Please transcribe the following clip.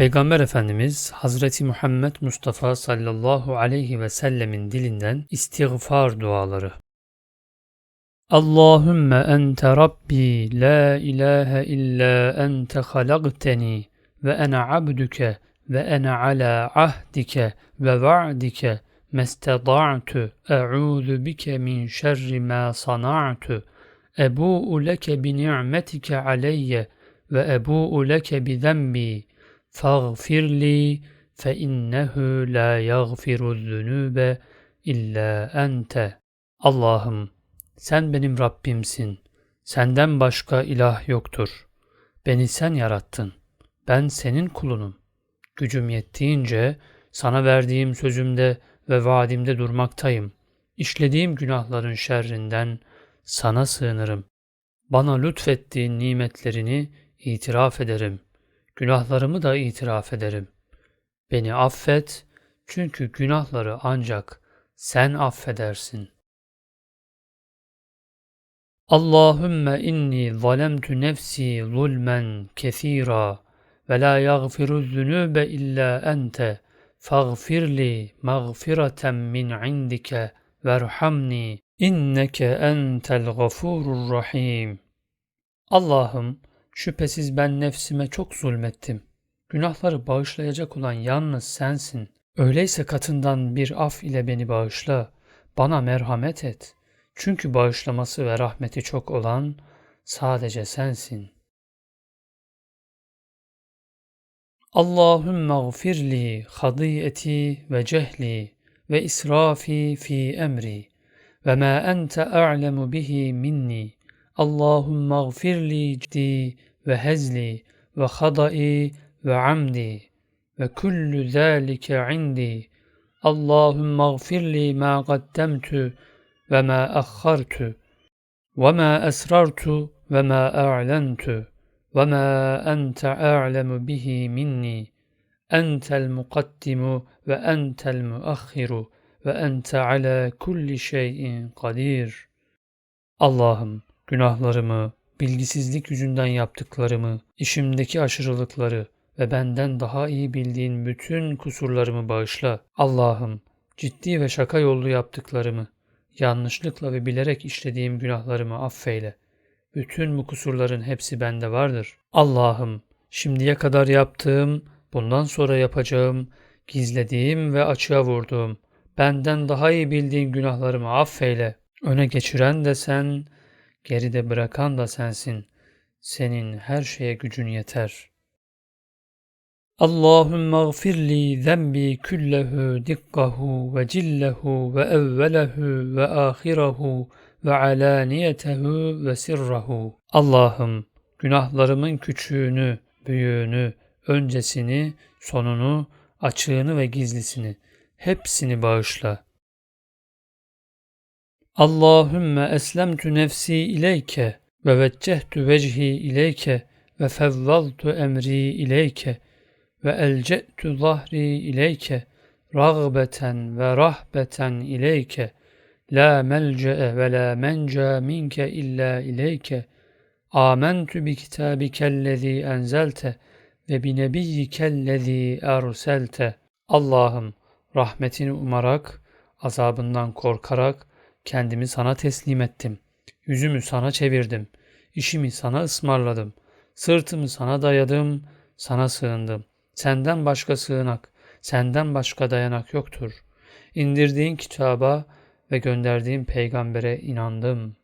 Peygamber Efendimiz Hazreti Muhammed Mustafa sallallahu aleyhi ve sellemin dilinden istiğfar duaları. Allahümme ente Rabbi la ilahe illa ente halagteni ve ene abduke ve ene ala ahdike ve va'dike mesteda'tu e'udhu bike min şerri ma sana'tu ebu'u leke bi ni'metike aleyye ve ebu'u leke bi zenbi فاغفر لي فإنه لا يغفر الذنوب illa ente. Allah'ım sen benim Rabbimsin. Senden başka ilah yoktur. Beni sen yarattın. Ben senin kulunum. Gücüm yettiğince sana verdiğim sözümde ve vaadimde durmaktayım. İşlediğim günahların şerrinden sana sığınırım. Bana lütfettiğin nimetlerini itiraf ederim.'' Günahlarımı da itiraf ederim. Beni affet çünkü günahları ancak sen affedersin. Allahümme inni zalemtu nefsi zulmen kethira ve la yaghfiru zunube illa ente faghfirli mağfireten min indike verhamni inneke entel gafurur rahim. Allah'ım Şüphesiz ben nefsime çok zulmettim. Günahları bağışlayacak olan yalnız sensin. Öyleyse katından bir af ile beni bağışla. Bana merhamet et. Çünkü bağışlaması ve rahmeti çok olan sadece sensin. Allahümme gfirli hadiyeti ve cehli ve israfi fi emri ve ma ente a'lemu bihi minni. Allahümme gfirli cdi ve hezli ve hadai ve amdi ve kullu zâlike indi. Allahümme gfirli ma qaddemtu ve ma akhartu ve ma esrartu ve ma a'lentu ve ma ente a'lemu bihi minni. Entel mukaddimu ve entel günahlarımı, bilgisizlik yüzünden yaptıklarımı, işimdeki aşırılıkları ve benden daha iyi bildiğin bütün kusurlarımı bağışla. Allah'ım, ciddi ve şaka yollu yaptıklarımı, yanlışlıkla ve bilerek işlediğim günahlarımı affeyle. Bütün bu kusurların hepsi bende vardır. Allah'ım, şimdiye kadar yaptığım, bundan sonra yapacağım, gizlediğim ve açığa vurduğum, benden daha iyi bildiğin günahlarımı affeyle. Öne geçiren de sen, Geride bırakan da sensin. Senin her şeye gücün yeter. Allahümme gfirli zenbi küllehu dikkahu ve cillehu ve evvelehu ve ahirehu ve alaniyetehu ve sirrahu. Allah'ım günahlarımın küçüğünü, büyüğünü, öncesini, sonunu, açığını ve gizlisini hepsini bağışla. Allahümme eslemtu nefsi ileyke ve veccehtu vecihi ileyke ve fevvaltu emri ileyke ve elce'tu zahri ileyke ragbeten ve rahbeten ileyke. La melce'e ve la menca minke illa ileyke. Amentu bi kitabikellezi enzelte ve bi nebiyyikellezi erselte. Allah'ım rahmetini umarak azabından korkarak Kendimi sana teslim ettim. Yüzümü sana çevirdim. İşimi sana ısmarladım. Sırtımı sana dayadım, sana sığındım. Senden başka sığınak, senden başka dayanak yoktur. İndirdiğin kitaba ve gönderdiğin peygambere inandım.''